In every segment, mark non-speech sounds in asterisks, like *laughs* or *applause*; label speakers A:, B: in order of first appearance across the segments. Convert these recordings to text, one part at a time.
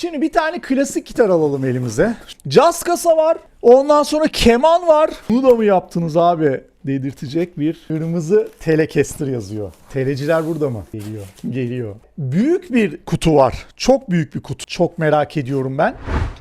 A: Şimdi bir tane klasik gitar alalım elimize. Caz kasa var. Ondan sonra keman var. Bunu da mı yaptınız abi? Dedirtecek bir kırmızı Telecaster yazıyor. Teleciler burada mı? Geliyor. Geliyor. Büyük bir kutu var. Çok büyük bir kutu. Çok merak ediyorum ben.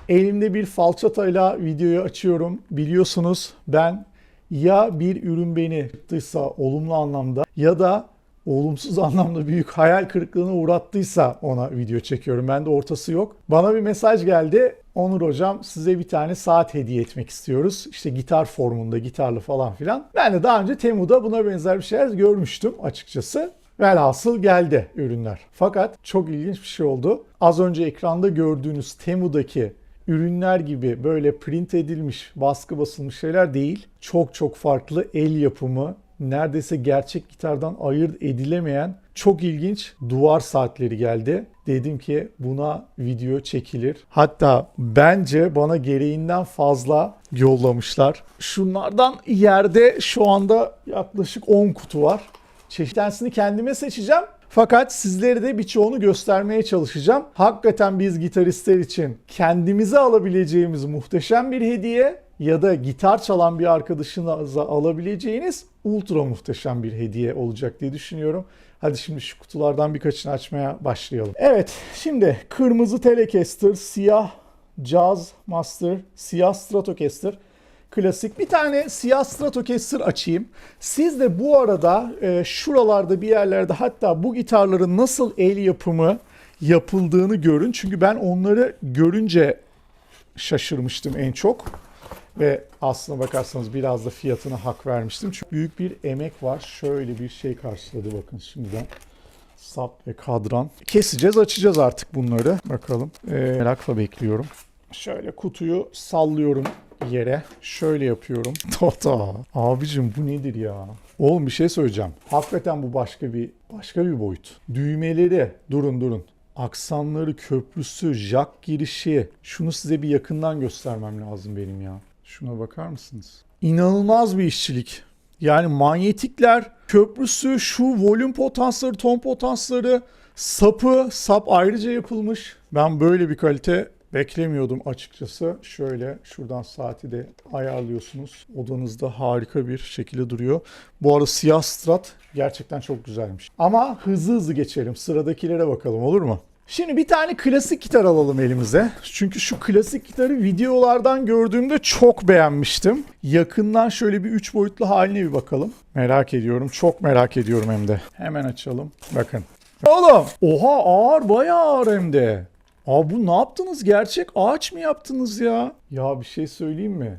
A: Elimde bir falçatayla videoyu açıyorum. Biliyorsunuz ben ya bir ürün beni tutuysa olumlu anlamda ya da olumsuz anlamda büyük hayal kırıklığına uğrattıysa ona video çekiyorum. Bende ortası yok. Bana bir mesaj geldi. Onur hocam size bir tane saat hediye etmek istiyoruz. İşte gitar formunda, gitarlı falan filan. Ben de daha önce Temu'da buna benzer bir şeyler görmüştüm açıkçası. Velhasıl geldi ürünler. Fakat çok ilginç bir şey oldu. Az önce ekranda gördüğünüz Temu'daki ürünler gibi böyle print edilmiş, baskı basılmış şeyler değil. Çok çok farklı el yapımı, neredeyse gerçek gitardan ayırt edilemeyen çok ilginç duvar saatleri geldi. Dedim ki buna video çekilir. Hatta bence bana gereğinden fazla yollamışlar. Şunlardan yerde şu anda yaklaşık 10 kutu var. Çeşitlensini kendime seçeceğim. Fakat sizlere de birçoğunu göstermeye çalışacağım. Hakikaten biz gitaristler için kendimize alabileceğimiz muhteşem bir hediye ya da gitar çalan bir arkadaşınıza alabileceğiniz ultra muhteşem bir hediye olacak diye düşünüyorum. Hadi şimdi şu kutulardan birkaçını açmaya başlayalım. Evet, şimdi kırmızı Telecaster, siyah Jazz Master, siyah Stratocaster. Klasik. Bir tane siyah Stratocaster açayım. Siz de bu arada e, şuralarda bir yerlerde hatta bu gitarların nasıl el yapımı yapıldığını görün. Çünkü ben onları görünce şaşırmıştım en çok. Ve aslına bakarsanız biraz da fiyatına hak vermiştim. Çünkü büyük bir emek var. Şöyle bir şey karşıladı bakın şimdiden. Sap ve kadran. Keseceğiz, açacağız artık bunları. Bakalım. Ee, merakla bekliyorum. Şöyle kutuyu sallıyorum yere. Şöyle yapıyorum. *laughs* Tata. Abicim bu nedir ya? Oğlum bir şey söyleyeceğim. Hakikaten bu başka bir başka bir boyut. Düğmeleri durun durun. Aksanları, köprüsü, jack girişi. Şunu size bir yakından göstermem lazım benim ya. Şuna bakar mısınız? İnanılmaz bir işçilik. Yani manyetikler, köprüsü, şu volüm potansları, ton potansları, sapı, sap ayrıca yapılmış. Ben böyle bir kalite beklemiyordum açıkçası. Şöyle şuradan saati de ayarlıyorsunuz. Odanızda harika bir şekilde duruyor. Bu arada siyah strat gerçekten çok güzelmiş. Ama hızlı hızlı geçelim. Sıradakilere bakalım olur mu? Şimdi bir tane klasik gitar alalım elimize. Çünkü şu klasik gitarı videolardan gördüğümde çok beğenmiştim. Yakından şöyle bir 3 boyutlu haline bir bakalım. Merak ediyorum. Çok merak ediyorum hem de. Hemen açalım. Bakın. Oğlum. Oha ağır bayağı ağır hem de. Aa bu ne yaptınız? Gerçek ağaç mı yaptınız ya? Ya bir şey söyleyeyim mi?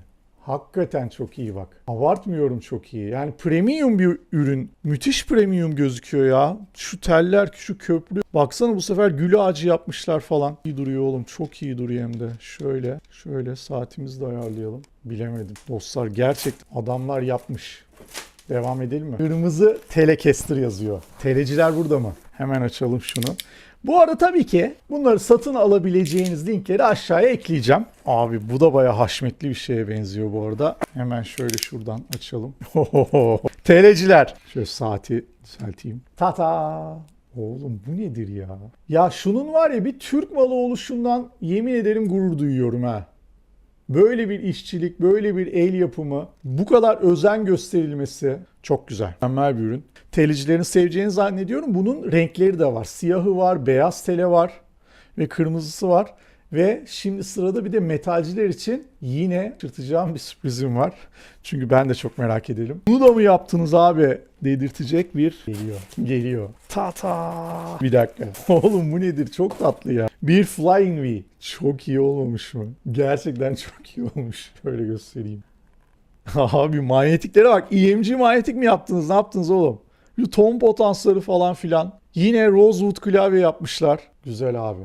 A: Hakikaten çok iyi bak. Abartmıyorum çok iyi. Yani premium bir ürün. Müthiş premium gözüküyor ya. Şu teller, şu köprü. Baksana bu sefer gül ağacı yapmışlar falan. İyi duruyor oğlum. Çok iyi duruyor hem de. Şöyle, şöyle saatimizi de ayarlayalım. Bilemedim. Dostlar gerçekten adamlar yapmış. Devam edelim mi? Kırmızı Telecaster yazıyor. Teleciler burada mı? Hemen açalım şunu. Bu arada tabii ki bunları satın alabileceğiniz linkleri aşağıya ekleyeceğim. Abi bu da bayağı haşmetli bir şeye benziyor bu arada. Hemen şöyle şuradan açalım. *laughs* TL'ciler. Şöyle saati düzelteyim. Tata. Oğlum bu nedir ya? Ya şunun var ya bir Türk malı oluşundan yemin ederim gurur duyuyorum ha. Böyle bir işçilik, böyle bir el yapımı, bu kadar özen gösterilmesi çok güzel. Mükemmel bir ürün. Telicilerin seveceğini zannediyorum. Bunun renkleri de var. Siyahı var, beyaz tele var ve kırmızısı var. Ve şimdi sırada bir de metalciler için yine şaşırtacağım bir sürprizim var. Çünkü ben de çok merak ederim. Bunu da mı yaptınız abi dedirtecek bir geliyor. Geliyor. Ta ta. Bir dakika. *laughs* Oğlum bu nedir? Çok tatlı ya. Bir Flying V. Çok iyi olmamış mı? Gerçekten çok iyi olmuş. Şöyle göstereyim. Abi manyetiklere bak. EMG manyetik mi yaptınız? Ne yaptınız oğlum? Şu ton potansları falan filan. Yine Rosewood klavye yapmışlar. Güzel abi.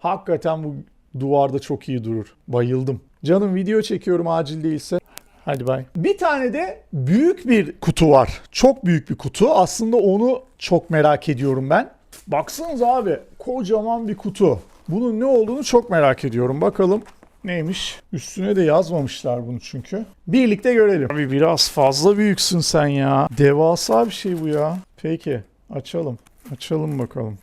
A: Hakikaten bu duvarda çok iyi durur. Bayıldım. Canım video çekiyorum acil değilse. Hadi bay. Bir tane de büyük bir kutu var. Çok büyük bir kutu. Aslında onu çok merak ediyorum ben. Baksanıza abi kocaman bir kutu. Bunun ne olduğunu çok merak ediyorum. Bakalım neymiş? Üstüne de yazmamışlar bunu çünkü. Birlikte görelim. Abi biraz fazla büyüksün sen ya. Devasa bir şey bu ya. Peki açalım. Açalım bakalım.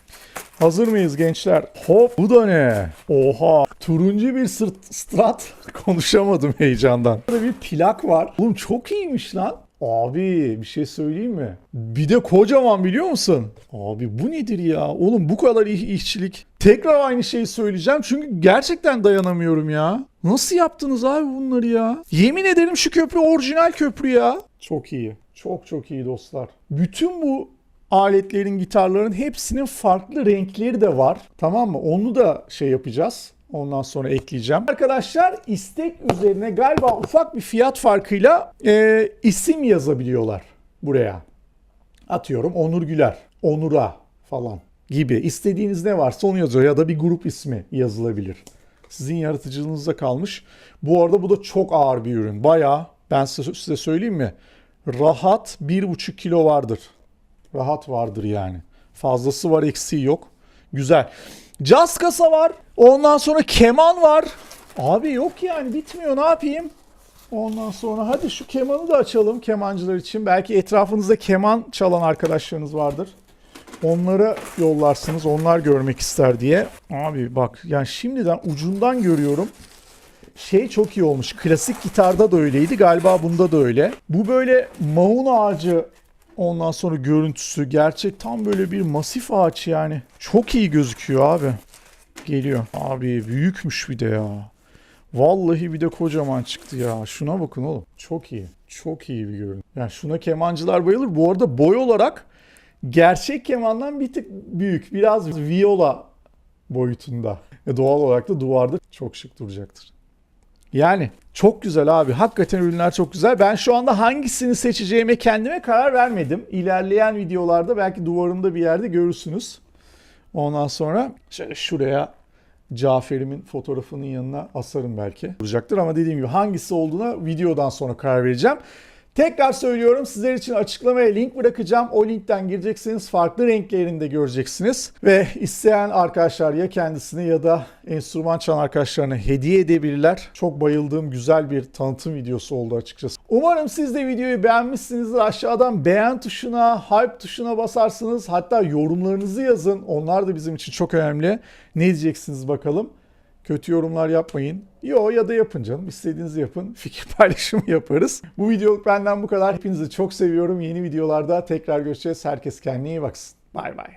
A: Hazır mıyız gençler? Hop bu da ne? Oha. Turuncu bir sırt strat. *laughs* Konuşamadım heyecandan. Burada bir plak var. Oğlum çok iyiymiş lan. Abi bir şey söyleyeyim mi? Bir de kocaman biliyor musun? Abi bu nedir ya? Oğlum bu kadar işçilik. Tekrar aynı şeyi söyleyeceğim çünkü gerçekten dayanamıyorum ya. Nasıl yaptınız abi bunları ya? Yemin ederim şu köprü orijinal köprü ya. Çok iyi. Çok çok iyi dostlar. Bütün bu aletlerin, gitarların hepsinin farklı renkleri de var. Tamam mı? Onu da şey yapacağız. Ondan sonra ekleyeceğim. Arkadaşlar istek üzerine galiba ufak bir fiyat farkıyla e, isim yazabiliyorlar buraya. Atıyorum Onur Güler, Onur'a falan gibi. İstediğiniz ne varsa onu yazıyor ya da bir grup ismi yazılabilir. Sizin yaratıcılığınızda kalmış. Bu arada bu da çok ağır bir ürün. Bayağı ben size söyleyeyim mi? Rahat 1,5 kilo vardır. Rahat vardır yani. Fazlası var eksiği yok. Güzel. Caz kasa var. Ondan sonra keman var. Abi yok yani bitmiyor ne yapayım? Ondan sonra hadi şu kemanı da açalım kemancılar için. Belki etrafınızda keman çalan arkadaşlarınız vardır. Onlara yollarsınız. Onlar görmek ister diye. Abi bak yani şimdiden ucundan görüyorum. Şey çok iyi olmuş. Klasik gitarda da öyleydi. Galiba bunda da öyle. Bu böyle maun ağacı ondan sonra görüntüsü. Gerçek tam böyle bir masif ağaç yani. Çok iyi gözüküyor abi. Geliyor. Abi büyükmüş bir de ya. Vallahi bir de kocaman çıktı ya. Şuna bakın oğlum. Çok iyi. Çok iyi bir görüntü. Yani şuna kemancılar bayılır. Bu arada boy olarak gerçek kemandan bir tık büyük. Biraz viola boyutunda. E doğal olarak da duvarda çok şık duracaktır. Yani çok güzel abi. Hakikaten ürünler çok güzel. Ben şu anda hangisini seçeceğime kendime karar vermedim. İlerleyen videolarda belki duvarımda bir yerde görürsünüz. Ondan sonra şöyle şuraya Cafer'imin fotoğrafının yanına asarım belki. Olacaktır ama dediğim gibi hangisi olduğuna videodan sonra karar vereceğim. Tekrar söylüyorum sizler için açıklamaya link bırakacağım. O linkten gireceksiniz. Farklı renklerini de göreceksiniz. Ve isteyen arkadaşlar ya kendisine ya da enstrüman çalan arkadaşlarına hediye edebilirler. Çok bayıldığım güzel bir tanıtım videosu oldu açıkçası. Umarım siz de videoyu beğenmişsinizdir. Aşağıdan beğen tuşuna, hype tuşuna basarsınız. Hatta yorumlarınızı yazın. Onlar da bizim için çok önemli. Ne diyeceksiniz bakalım. Kötü yorumlar yapmayın. Yo ya da yapın canım. İstediğinizi yapın. Fikir *laughs* paylaşımı yaparız. Bu videoluk benden bu kadar. Hepinizi çok seviyorum. Yeni videolarda tekrar görüşeceğiz. Herkes kendine iyi baksın. Bay bay.